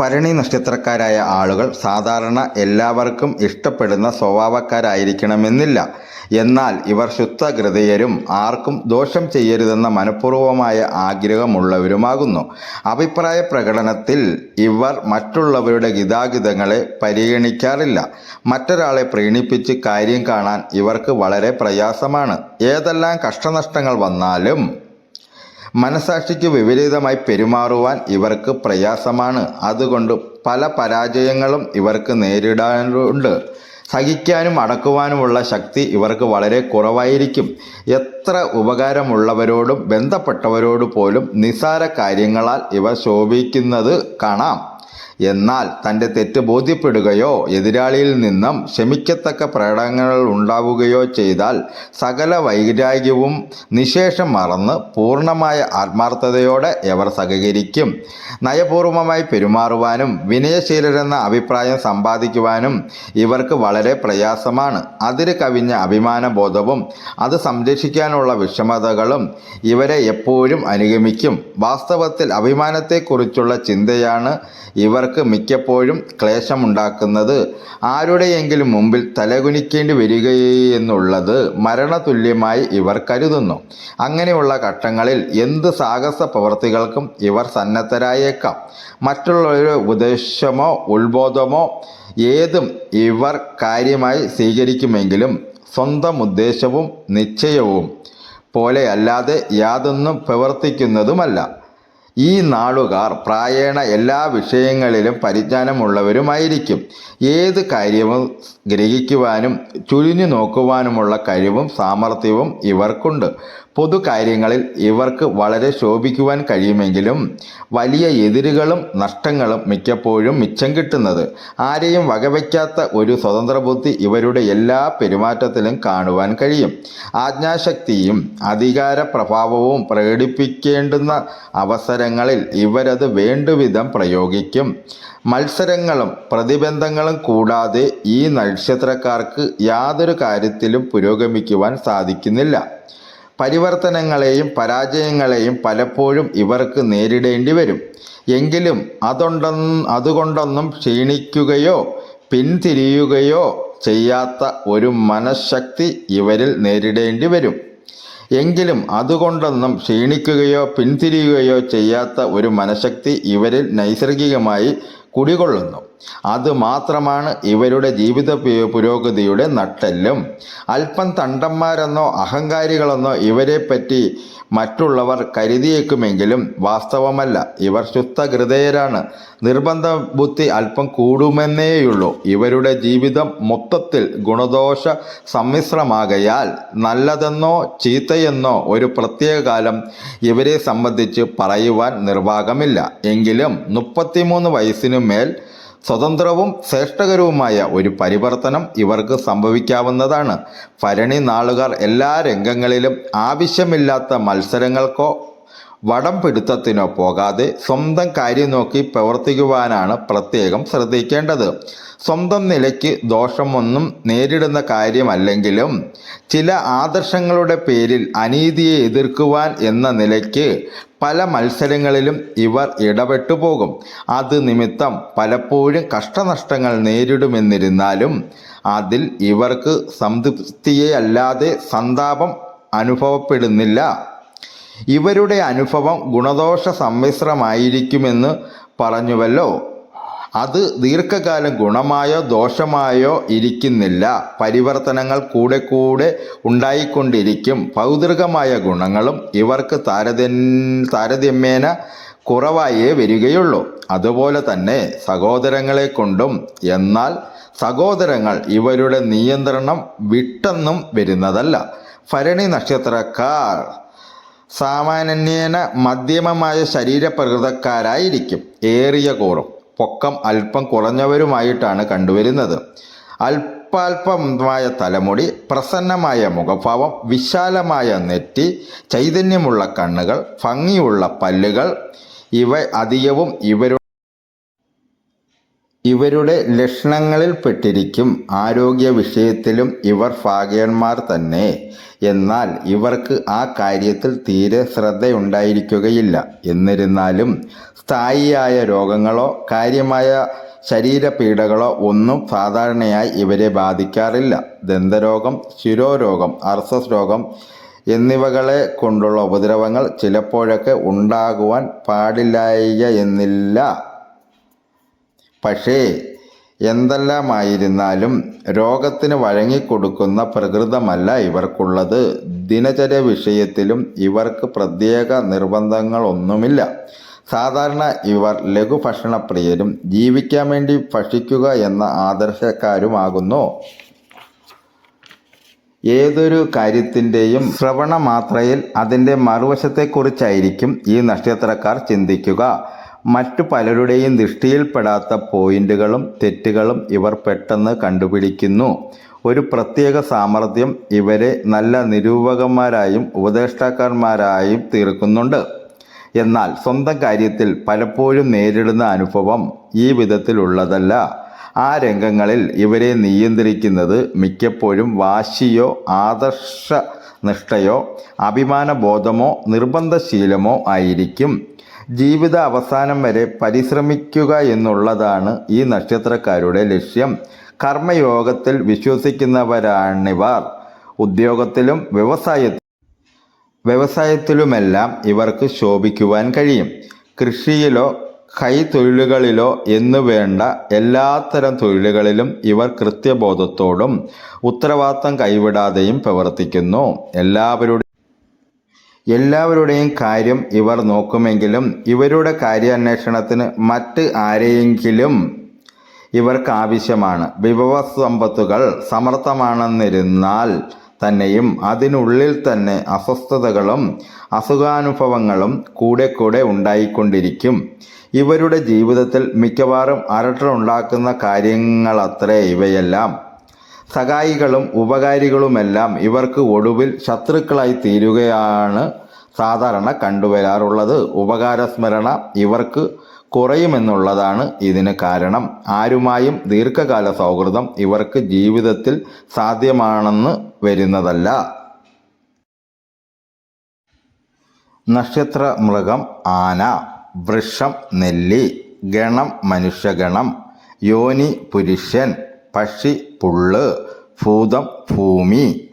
ഭരണി നക്ഷത്രക്കാരായ ആളുകൾ സാധാരണ എല്ലാവർക്കും ഇഷ്ടപ്പെടുന്ന സ്വഭാവക്കാരായിരിക്കണമെന്നില്ല. എന്നാൽ ഇവർ ശുദ്ധഹൃദയരും ആർക്കും ദോഷം ചെയ്യരുതെന്ന മനഃപൂർവമായ ആഗ്രഹമുള്ളവരുമാകുന്നു. അഭിപ്രായ പ്രകടനത്തിൽ ഇവർ മറ്റുള്ളവരുടെ ഗിതാഗിതങ്ങളെ പരിഗണിക്കാറില്ല. മറ്റൊരാളെ പ്രീണിപ്പിച്ച് കാര്യം കാണാൻ ഇവർക്ക് വളരെ പ്രയാസമാണ്. ഏതെല്ലാം കഷ്ടനഷ്ടങ്ങൾ വന്നാലും മനസാക്ഷിക്ക് വിപരീതമായി പെരുമാറുവാൻ ഇവർക്ക് പ്രയാസമാണ്. അതുകൊണ്ട് പല പരാജയങ്ങളും ഇവർക്ക് നേരിടാനുണ്ട്. സഹിക്കാനും അടക്കുവാനുമുള്ള ശക്തി ഇവർക്ക് വളരെ കുറവായിരിക്കും. എത്ര ഉപകാരമുള്ളവരോടും ബന്ധപ്പെട്ടവരോട് പോലും നിസാര കാര്യങ്ങളാൽ ഇവ ശോഭിക്കുന്നത് കാണാം. എന്നാൽ തന്റെ തെറ്റ് ബോധ്യപ്പെടുകയോ എതിരാളിയിൽ നിന്നും ക്ഷമിക്കത്തക്ക പ്രകടനങ്ങൾ ഉണ്ടാവുകയോ ചെയ്താൽ സകല വൈരാഗ്യവും നിശേഷം മറന്ന് പൂർണമായ ആത്മാർത്ഥതയോടെ അവർ സഹകരിക്കും. നയപൂർവമായി പെരുമാറുവാനും വിനയശീലരെന്ന അഭിപ്രായം സമ്പാദിക്കുവാനും ഇവർക്ക് വളരെ പ്രയാസമാണ്. അതിര് കവിഞ്ഞ അഭിമാനബോധവും അത് സംരക്ഷിക്കാനുള്ള വിഷമതകളും ഇവരെ എപ്പോഴും അനുഗമിക്കും. വാസ്തവത്തിൽ അഭിമാനത്തെക്കുറിച്ചുള്ള ചിന്തയാണ് ഇവർക്ക് മിക്കപ്പോഴും ക്ലേശമുണ്ടാക്കുന്നത് ആരുടെയെങ്കിലും മുമ്പിൽ തലകുനിക്കേണ്ടി വരികയെന്നുള്ളത് മരണതുല്യമായി ഇവർ കരുതുന്നു. അങ്ങനെയുള്ള ഘട്ടങ്ങളിൽ എന്ത് സാഹസ പ്രവർത്തികൾക്കും ഇവർ സന്നദ്ധരായേക്കാം. മറ്റുള്ളവരുടെ ഉപദേശമോ ഉത്ബോധമോ ഏതും ഇവർ കാര്യമായി സ്വീകരിക്കുമെങ്കിലും സ്വന്തം ഉദ്ദേശവും നിശ്ചയവും പോലെയല്ലാതെ യാതൊന്നും പ്രവർത്തിക്കുന്നതുമല്ല. ഈ നാളുകാർ പ്രായേണ എല്ലാ വിഷയങ്ങളിലും പരിജ്ഞാനമുള്ളവരുമായിരിക്കും. ഏത് കാര്യവും ഗ്രഹിക്കുവാനും ചുഴിഞ്ഞു നോക്കുവാനുമുള്ള കഴിവും സാമർഥ്യവും ഇവർക്കുണ്ട്. പൊതു കാര്യങ്ങളിൽ ഇവർക്ക് വളരെ ശോഭിക്കുവാൻ കഴിയുമെങ്കിലും വലിയ എതിരുകളും നഷ്ടങ്ങളും മിക്കപ്പോഴും മിച്ചം കിട്ടുന്നത്. ആരെയും വകവയ്ക്കാത്ത ഒരു സ്വതന്ത്ര ബുദ്ധി ഇവരുടെ എല്ലാ പെരുമാറ്റത്തിലും കാണുവാൻ കഴിയും. ആജ്ഞാശക്തിയും അധികാര പ്രഭാവവും പ്രകടിപ്പിക്കേണ്ടുന്ന അവസരങ്ങളിൽ ഇവരത് വേണ്ടുവിധം പ്രയോഗിക്കും. മത്സരങ്ങളും പ്രതിബന്ധങ്ങളും കൂടാതെ ഈ നക്ഷത്രക്കാർക്ക് യാതൊരു കാര്യത്തിലും പുരോഗമിക്കുവാൻ സാധിക്കുന്നില്ല. പരിവർത്തനങ്ങളെയും പരാജയങ്ങളെയും പലപ്പോഴും ഇവർക്ക് നേരിടേണ്ടി വരും. എങ്കിലും അതുകൊണ്ടൊന്നും അതുകൊണ്ടൊന്നും ക്ഷീണിക്കുകയോ പിന്തിരിയുകയോ ചെയ്യാത്ത ഒരു മനഃശക്തി ഇവരിൽ നേരിടേണ്ടി വരും. എങ്കിലും അതുകൊണ്ടൊന്നും ക്ഷീണിക്കുകയോ പിന്തിരിയുകയോ ചെയ്യാത്ത ഒരു മനഃശക്തി ഇവരിൽ നൈസർഗികമായി കുടികൊള്ളുന്നു. അത് മാത്രമാണ് ഇവരുടെ ജീവിത പുരോഗതിയുടെ നട്ടെല്ലും. അല്പം തണ്ടന്മാരെന്നോ അഹങ്കാരികളെന്നോ ഇവരെപ്പറ്റി മറ്റുള്ളവർ കരുതിയേക്കുമെങ്കിലും വാസ്തവമല്ല. ഇവർ ശുദ്ധഹൃദയരാണ്. നിർബന്ധ ബുദ്ധി അല്പം കൂടുമെന്നേയുള്ളൂ. ഇവരുടെ ജീവിതം മൊത്തത്തിൽ ഗുണദോഷ സമ്മിശ്രമാകയാൽ നല്ലതെന്നോ ചീത്തയെന്നോ ഒരു പ്രത്യേക കാലം ഇവരെ സംബന്ധിച്ച് പറയുവാൻ നിർവാഹമില്ല. എങ്കിലും മുപ്പത്തിമൂന്ന് വയസ്സിനു മേൽ സ്വതന്ത്രവും ശ്രേഷ്ഠകരവുമായ ഒരു പരിവർത്തനം ഇവർക്ക് സംഭവിക്കാവുന്നതാണ്. ഭരണി നാളുകാർ എല്ലാ രംഗങ്ങളിലും ആവശ്യമില്ലാത്ത മത്സരങ്ങൾക്കോ വടം പിടുത്തത്തിനോ പോകാതെ സ്വന്തം കാര്യം നോക്കി പ്രവർത്തിക്കുവാനാണ് പ്രത്യേകം ശ്രദ്ധിക്കേണ്ടത്. സ്വന്തം നിലയ്ക്ക് ദോഷമൊന്നും നേരിടുന്ന കാര്യമല്ലെങ്കിലും ചില ആദർശങ്ങളുടെ പേരിൽ അനീതിയെ എതിർക്കുവാൻ എന്ന നിലയ്ക്ക് പല മത്സരങ്ങളിലും ഇവർ ഇടപെട്ടു പോകും. അത് നിമിത്തം പലപ്പോഴും കഷ്ടനഷ്ടങ്ങൾ നേരിടുമെന്നിരുന്നാലും അതിൽ ഇവർക്ക് സംതൃപ്തിയെ അല്ലാതെ സന്താപം അനുഭവപ്പെടുന്നില്ല. ഇവരുടെ അനുഭവം ഗുണദോഷ സമ്മിശ്രമായിരിക്കുമെന്ന് പറഞ്ഞുവല്ലോ. അത് ദീർഘകാലം ഗുണമായോ ദോഷമായോ ഇരിക്കുന്നില്ല. പരിവർത്തനങ്ങൾ കൂടെ കൂടെ ഉണ്ടായിക്കൊണ്ടിരിക്കും. പൗതൃകമായ ഗുണങ്ങളും ഇവർക്ക് താരതമ്യ താരതമ്യേന കുറവായേ വരികയുള്ളൂ. അതുപോലെ തന്നെ സഹോദരങ്ങളെ കൊണ്ടും. എന്നാൽ സഹോദരങ്ങൾ ഇവരുടെ നിയന്ത്രണം വിട്ടെന്നും വരുന്നതല്ല. ഭരണി നക്ഷത്രക്കാർ സാമാന്യേന മധ്യമമായ ശരീരപ്രകൃതക്കാരായിരിക്കും. ഏറിയ കോറും. പൊക്കം അല്പം കുറഞ്ഞവരുമായിട്ടാണ് കണ്ടുവരുന്നത്. അല്പാൽപമായ തലമുടി പ്രസന്നമായ മുഖഭാവം വിശാലമായ നെറ്റി ചൈതന്യമുള്ള കണ്ണുകൾ ഭംഗിയുള്ള പല്ലുകൾ ഇവ അധികവും ഇവരുടെ ഇവരുടെ ലക്ഷണങ്ങളിൽ പെട്ടിരിക്കും ആരോഗ്യ വിഷയത്തിലും ഇവർ ഭാഗ്യന്മാർ തന്നെ. എന്നാൽ ഇവർക്ക് ആ കാര്യത്തിൽ തീരെ ശ്രദ്ധയുണ്ടായിരിക്കുകയില്ല. എന്നിരുന്നാലും സ്ഥായിയായ രോഗങ്ങളോ കാര്യമായ ശരീരപീഡകളോ ഒന്നും സാധാരണയായി ഇവരെ ബാധിക്കാറില്ല. ദന്തരോഗം ശിരോരോഗം അർസസ് രോഗം എന്നിവകളെ കൊണ്ടുള്ള ഉപദ്രവങ്ങൾ ചിലപ്പോഴൊക്കെ ഉണ്ടാകുവാൻ പാടില്ലായ എന്നില്ല. പക്ഷേ എന്തെല്ലാമായിരുന്നാലും രോഗത്തിന് വഴങ്ങിക്കൊടുക്കുന്ന പ്രകൃതമല്ല ഇവർക്കുള്ളത്. ദിനചര്യ വിഷയത്തിലും ഇവർക്ക് പ്രത്യേക നിർബന്ധങ്ങളൊന്നുമില്ല. സാധാരണ ഇവർ ലഘുഭക്ഷണപ്രിയരും ജീവിക്കാൻ വേണ്ടി ഭക്ഷിക്കുക എന്ന ആദർശക്കാരുമാകുന്നു. ഏതൊരു കാര്യത്തിന്റെയും ശ്രവണ മാത്രയിൽ അതിന്റെ മറുവശത്തെക്കുറിച്ചായിരിക്കും ഈ നക്ഷത്രക്കാർ ചിന്തിക്കുക. മറ്റു പലരുടെയും ദൃഷ്ടിയിൽപ്പെടാത്ത പോയിന്റുകളും തെറ്റുകളും ഇവർ പെട്ടെന്ന് കണ്ടുപിടിക്കുന്നു. ഒരു പ്രത്യേക സാമർഥ്യം ഇവരെ നല്ല നിരൂപകന്മാരായും ഉപദേഷ്ടാക്കന്മാരായും തീർക്കുന്നുണ്ട്. എന്നാൽ സ്വന്തം കാര്യത്തിൽ പലപ്പോഴും നേരിടുന്ന അനുഭവം ഈ വിധത്തിലുള്ളതല്ല. ആ രംഗങ്ങളിൽ ഇവരെ നിയന്ത്രിക്കുന്നത് മിക്കപ്പോഴും വാശിയോ ആദർശ നിഷ്ഠയോ അഭിമാനബോധമോ നിർബന്ധശീലമോ ആയിരിക്കും. ജീവിത അവസാനം വരെ പരിശ്രമിക്കുക എന്നുള്ളതാണ് ഈ നക്ഷത്രക്കാരുടെ ലക്ഷ്യം. കർമ്മയോഗത്തിൽ വിശ്വസിക്കുന്നവരാണിവർ. ഉദ്യോഗത്തിലും വ്യവസായ വ്യവസായത്തിലുമെല്ലാം ഇവർക്ക് ശോഭിക്കുവാൻ കഴിയും. കൃഷിയിലോ കൈത്തൊഴിലുകളിലോ എന്നു വേണ്ട എല്ലാത്തരം തൊഴിലുകളിലും ഇവർ കൃത്യബോധത്തോടും ഉത്തരവാദിത്തം കൈവിടാതെയും പ്രവർത്തിക്കുന്നു. എല്ലാവരുടെ എല്ലാവരുടെയും കാര്യം ഇവർ നോക്കുമെങ്കിലും ഇവരുടെ കാര്യാന്വേഷണത്തിന് മറ്റ് ആരെയെങ്കിലും ഇവർക്ക് ആവശ്യമാണ്. വിഭവ സമ്പത്തുകൾ സമർത്ഥമാണെന്നിരുന്നാൽ തന്നെയും അതിനുള്ളിൽ തന്നെ അസ്വസ്ഥതകളും അസുഖാനുഭവങ്ങളും കൂടെ കൂടെ ഉണ്ടായിക്കൊണ്ടിരിക്കും. ഇവരുടെ ജീവിതത്തിൽ മിക്കവാറും അരട്ടുണ്ടാക്കുന്ന കാര്യങ്ങളത്രേ ഇവയെല്ലാം. സഹായികളും ഉപകാരികളുമെല്ലാം ഇവർക്ക് ഒടുവിൽ ശത്രുക്കളായി തീരുകയാണ് സാധാരണ കണ്ടുവരാറുള്ളത്. ഉപകാരസ്മരണ ഇവർക്ക് കുറയുമെന്നുള്ളതാണ് ഇതിന് കാരണം. ആരുമായും ദീർഘകാല സൗഹൃദം ഇവർക്ക് ജീവിതത്തിൽ സാധ്യമാണെന്ന് വരുന്നതല്ല. നക്ഷത്ര മൃഗം ആന വൃക്ഷം നെല്ലി ഗണം മനുഷ്യഗണം യോനി പുരുഷൻ പക്ഷി പുള്ള് ഭൂതം ഭൂമി.